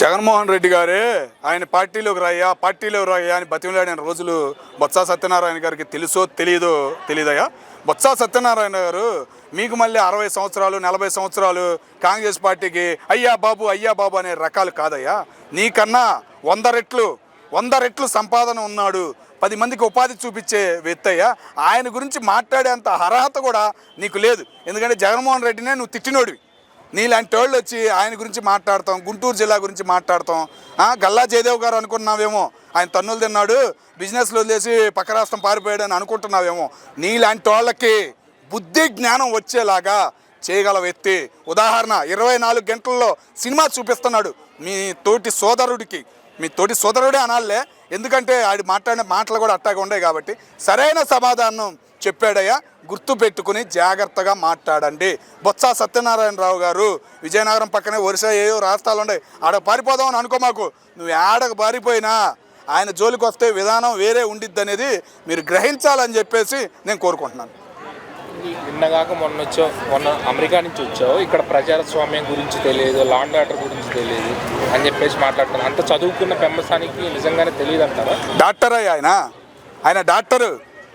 జగన్మోహన్ రెడ్డి గారే ఆయన పార్టీలోకి రాయ్యా పార్టీలోకి రాయ్యా అని బతిమలాడిన రోజులు బొత్స సత్యనారాయణ గారికి తెలుసో తెలియదో తెలియదయ్యా బొత్స సత్యనారాయణ గారు మీకు మళ్ళీ అరవై సంవత్సరాలు నలభై సంవత్సరాలు కాంగ్రెస్ పార్టీకి అయ్యా బాబు అయ్యా బాబు అనే రకాలు కాదయ్యా. నీకన్నా వంద రెట్లు వంద రెట్లు సంపాదన ఉన్నాడు పది మందికి ఉపాధి చూపించే వ్యక్తయ్యా. ఆయన గురించి మాట్లాడేంత అర్హత కూడా నీకు లేదు. ఎందుకంటే జగన్మోహన్ రెడ్డినే నువ్వు తిట్టినోడివి. నీలాంటి వాళ్ళు వచ్చి ఆయన గురించి మాట్లాడతాం గుంటూరు జిల్లా గురించి మాట్లాడతాం. గల్లా జయదేవ్ గారు అనుకున్నావేమో ఆయన తన్నులు తిన్నాడు బిజినెస్లో వదిలేసి పక్క రాష్ట్రం పారిపోయాడు అని అనుకుంటున్నావేమో. నీలాంటి వాళ్ళకి బుద్ధి జ్ఞానం వచ్చేలాగా చేయగల వ్యక్తి. ఉదాహరణ ఇరవై నాలుగు గంటల్లో సినిమా చూపిస్తున్నాడు మీ తోటి సోదరుడికి. మీ తోటి సోదరుడే అనాలే. ఎందుకంటే ఆడి మాట్లాడిన మాటలు కూడా అట్టాగా ఉండే కాబట్టి సరైన సమాధానం చెప్పాడయ్యా గుర్తు పెట్టుకుని జాగ్రత్తగా మాట్లాడండి. బొత్స సత్యనారాయణరావు గారు విజయనగరం పక్కనే వరుస ఏయో రాష్ట్రాలు ఉన్నాయి. ఆడ పారిపోదామని అనుకో మాకు. నువ్వు ఆడకు పారిపోయినా ఆయన జోలికి వస్తే విధానం వేరే ఉండిద్ది అనేది మీరు గ్రహించాలని చెప్పేసి నేను కోరుకుంటున్నాను. నిన్నగాక మొన్న వచ్చావు మొన్న అమెరికా నుంచి వచ్చావు. ఇక్కడ ప్రజాస్వామ్యం గురించి తెలియదు లాండ్ ఆర్డర్ గురించి తెలియదు అని చెప్పేసి మాట్లాడుతున్నాను అంత చదువుకున్న పెంపసానికి నిజంగానే తెలియదు అంటారా డాక్టర్ అయ్యా ఆయన. ఆయన డాక్టరు.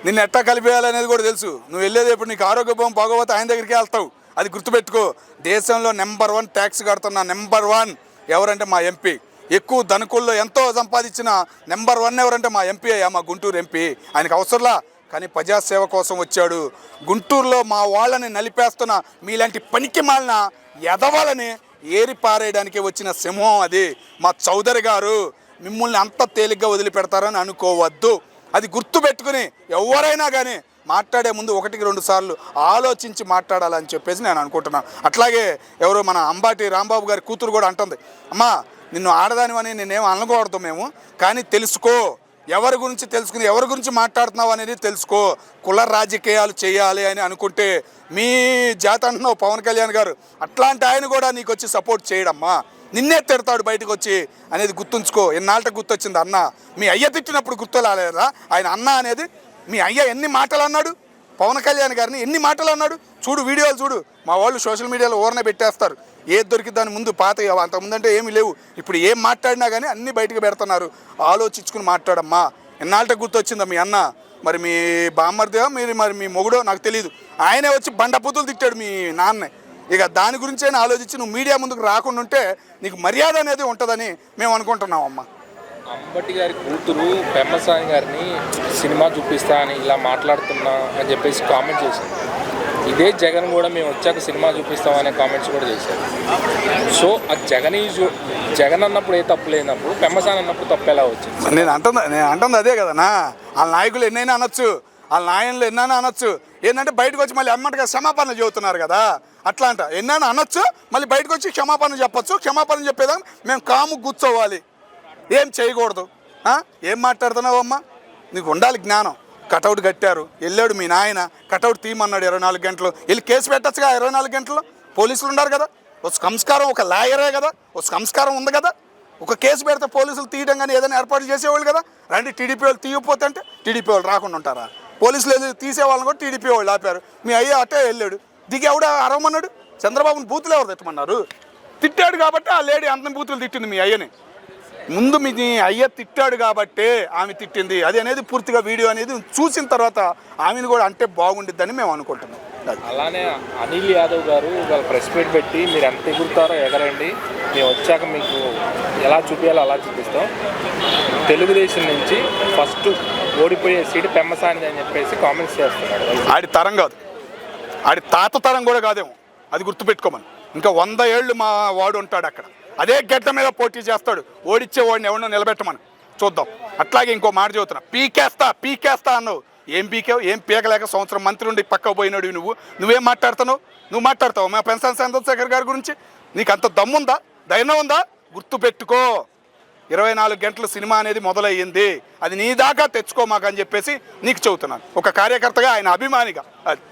నిన్ను ఎట్టా కలిపేయాలనేది కూడా తెలుసు. నువ్వు వెళ్ళేది ఇప్పుడు నీకు ఆరోగ్య ఆరోగ్యం బాగోపోతే ఆయన దగ్గరికి వెళ్తావు. అది గుర్తుపెట్టుకో. దేశంలో నెంబర్ వన్ ట్యాక్స్ కడుతున్న నెంబర్ వన్ ఎవరంటే మా ఎంపీ. ఎక్కువ ధనుకుల్లో ఎంతో సంపాదించిన నెంబర్ వన్ ఎవరంటే మా ఎంపీ అయ్యా మా గుంటూరు ఎంపీ. ఆయనకు అవసరంలా? కానీ ప్రజాసేవ కోసం వచ్చాడు. గుంటూరులో మా వాళ్ళని నలిపేస్తున్న మీలాంటి పనికి మాలిన ఎదవాలని ఏరి పారేయడానికి వచ్చిన సింహం అది. మా చౌదరి గారు మిమ్మల్ని అంత తేలిగ్గా వదిలిపెడతారని అనుకోవద్దు. అది గుర్తు పెట్టుకుని ఎవరైనా కానీ మాట్లాడే ముందు ఒకటికి రెండు సార్లు ఆలోచించి మాట్లాడాలని చెప్పేసి నేను అనుకుంటున్నాను అట్లాగే ఎవరు మన అంబాటి రాంబాబు గారి కూతురు కూడా అంటుంది. అమ్మా నిన్ను ఆడదానివని నేనేం అనకూడదు మేము కానీ తెలుసుకో ఎవరి గురించి తెలుసుకుని ఎవరి గురించి మాట్లాడుతున్నావు అనేది తెలుసుకో. కుల రాజకీయాలు చేయాలి అని అనుకుంటే మీ జాత అంటున్నావు పవన్ కళ్యాణ్ గారు అట్లాంటి ఆయన కూడా నీకు వచ్చి సపోర్ట్ చేయడమ్మా. నిన్నే తిడతాడు బయటకు వచ్చి అనేది గుర్తుంచుకో. ఎన్నాళ్ళ గుర్తొచ్చింది అన్న? మీ అయ్య తిట్టినప్పుడు గుర్తురాలేదా? ఆయన అన్న అనేది మీ అయ్య ఎన్ని మాటలు అన్నాడు? పవన్ కళ్యాణ్ గారిని ఎన్ని మాటలు అన్నాడు? చూడు వీడియోలు చూడు. మా వాళ్ళు సోషల్ మీడియాలో ఓరనే పెట్టేస్తారు. ఏది దొరికి దాని ముందు పాత అంతకుముందంటే ఏమి లేవు. ఇప్పుడు ఏం మాట్లాడినా కానీ అన్నీ బయటకు పెడుతున్నారు. ఆలోచించుకుని మాట్లాడమ్మా. ఎన్నాళ్ళ గుర్తొచ్చిందా మీ అన్న? మరి మీ బామ్మర్దేవో? మీరు మరి మీ మొగుడో? నాకు తెలియదు ఆయనే వచ్చి బండపుతులు తిట్టాడు మీ నాన్నే. ఇక దాని గురించే ఆలోచించి నువ్వు మీడియా ముందుకు రాకుండా ఉంటే నీకు మర్యాద అనేది ఉంటుందని మేము అనుకుంటున్నాం అమ్మా అంబటి గారి కూతురు పెమ్మసాని గారిని సినిమా చూపిస్తా అని ఇలా మాట్లాడుతున్నా అని చెప్పేసి కామెంట్ చేశాను ఇదే జగన్ కూడా మేము వచ్చాక సినిమా చూపిస్తాం అనే కామెంట్స్ కూడా చేశారు. సో ఆ జగన్ జగన్ అన్నప్పుడు ఏ తప్పు లేనప్పుడు పెమ్మసాన్ అన్నప్పుడు తప్పు ఎలా వచ్చింది? నేను అంటుంది నేను అంటుంది అదే కదనా వాళ్ళ నాయకులు ఎన్నైనా అనొచ్చు వాళ్ళ నాయనలు ఎన్నైనా అనొచ్చు. ఏంటంటే బయటకు వచ్చి మళ్ళీ అమ్మటగా క్షమాపణ చెబుతున్నారు కదా. అట్లా అంట. ఎన్నైనా అనొచ్చు మళ్ళీ బయటకు వచ్చి క్షమాపణ చెప్పొచ్చు. క్షమాపణ చెప్పేదాకా మేము కాము కూర్చోవాలి. ఏం చేయకూడదు. ఏం మాట్లాడుతున్నావు అమ్మా? నీకు ఉండాలి జ్ఞానం. కటౌట్ కట్టారు. వెళ్ళాడు మీ నాయన కటౌట్ తీయమన్నాడు ఇరవై నాలుగు గంటలు. వెళ్ళి కేసు పెట్టచ్చుగా ఇరవై నాలుగు గంటలు? పోలీసులు ఉన్నారు కదా? ఒక సంస్కారం ఒక లాయరే కదా? ఒక సంస్కారం ఉంది కదా? ఒక కేసు పెడితే పోలీసులు తీయడం కానీ ఏదైనా ఏర్పాటు చేసేవాళ్ళు కదా? రండి టీడీపీ వాళ్ళు తీయకపోతే అంటే టీడీపీ వాళ్ళు రాకుండా ఉంటారా పోలీసులు ఏదో తీసే వాళ్ళని కూడా టీడీపీ వాళ్ళు ఆపారు. మీ అయ్య అట్టే వెళ్ళాడు. దిగి ఎవడ అరవమన్నాడు చంద్రబాబుని బూతులు ఎవరు తిట్టమన్నారు? తిట్టాడు కాబట్టి ఆ లేడీ అంత బూతులు తిట్టింది మీ అయ్యని. ముందు మీ అయ్య తిట్టాడు కాబట్టే ఆమె తిట్టింది. అది అనేది పూర్తిగా వీడియో అనేది చూసిన తర్వాత ఆమెను కూడా అంటే బాగుండిద్దని మేము అనుకుంటున్నాం. అలానే అనిల్ యాదవ్ గారు వాళ్ళ ప్రెస్ మీట్ పెట్టి మీరు ఎంత ఎగురుతారో ఎగరండి. మేము వచ్చాక మీకు ఎలా చూపించాలో అలా చూపిస్తాం. తెలుగుదేశం నుంచి ఫస్ట్ ఓడిపోయే సీటు పెమ్మసానిది అని చెప్పేసి కామెంట్స్ చేస్తున్నాడు. ఆడి తరం కాదు. ఆడి తాత తరం కూడా కాదేమో. అది గుర్తుపెట్టుకోమని. ఇంకా వంద ఏళ్ళు మా వాడు ఉంటాడు అక్కడ. అదే గడ్డ మీద పోటీ చేస్తాడు. ఓడిచ్చే వాడిని ఎవరినో నిలబెట్టమని. చూద్దాం. అట్లాగే ఇంకో మాట చెబుతున్నా. పీకేస్తా పీకేస్తా అన్నావు. ఏం పీకావు? ఏం పీకలేక సంవత్సరం మంత్రి ఉండి పక్కకు పోయినాడు నువ్వు. నువ్వేం మాట్లాడుతున్నావు? నువ్వు మాట్లాడతావు? మా పెన్షన్ చంద్రశేఖర్ గారి గురించి? నీకు అంత దమ్ముందా? ధైర్యం ఉందా? గుర్తుపెట్టుకో. ఇరవై నాలుగు గంటల సినిమా అనేది మొదలయ్యింది. అది నీ దాకా తెచ్చుకోమాకని చెప్పేసి నీకు చెబుతున్నాను. ఒక కార్యకర్తగా ఆయన అభిమానిగా. అది.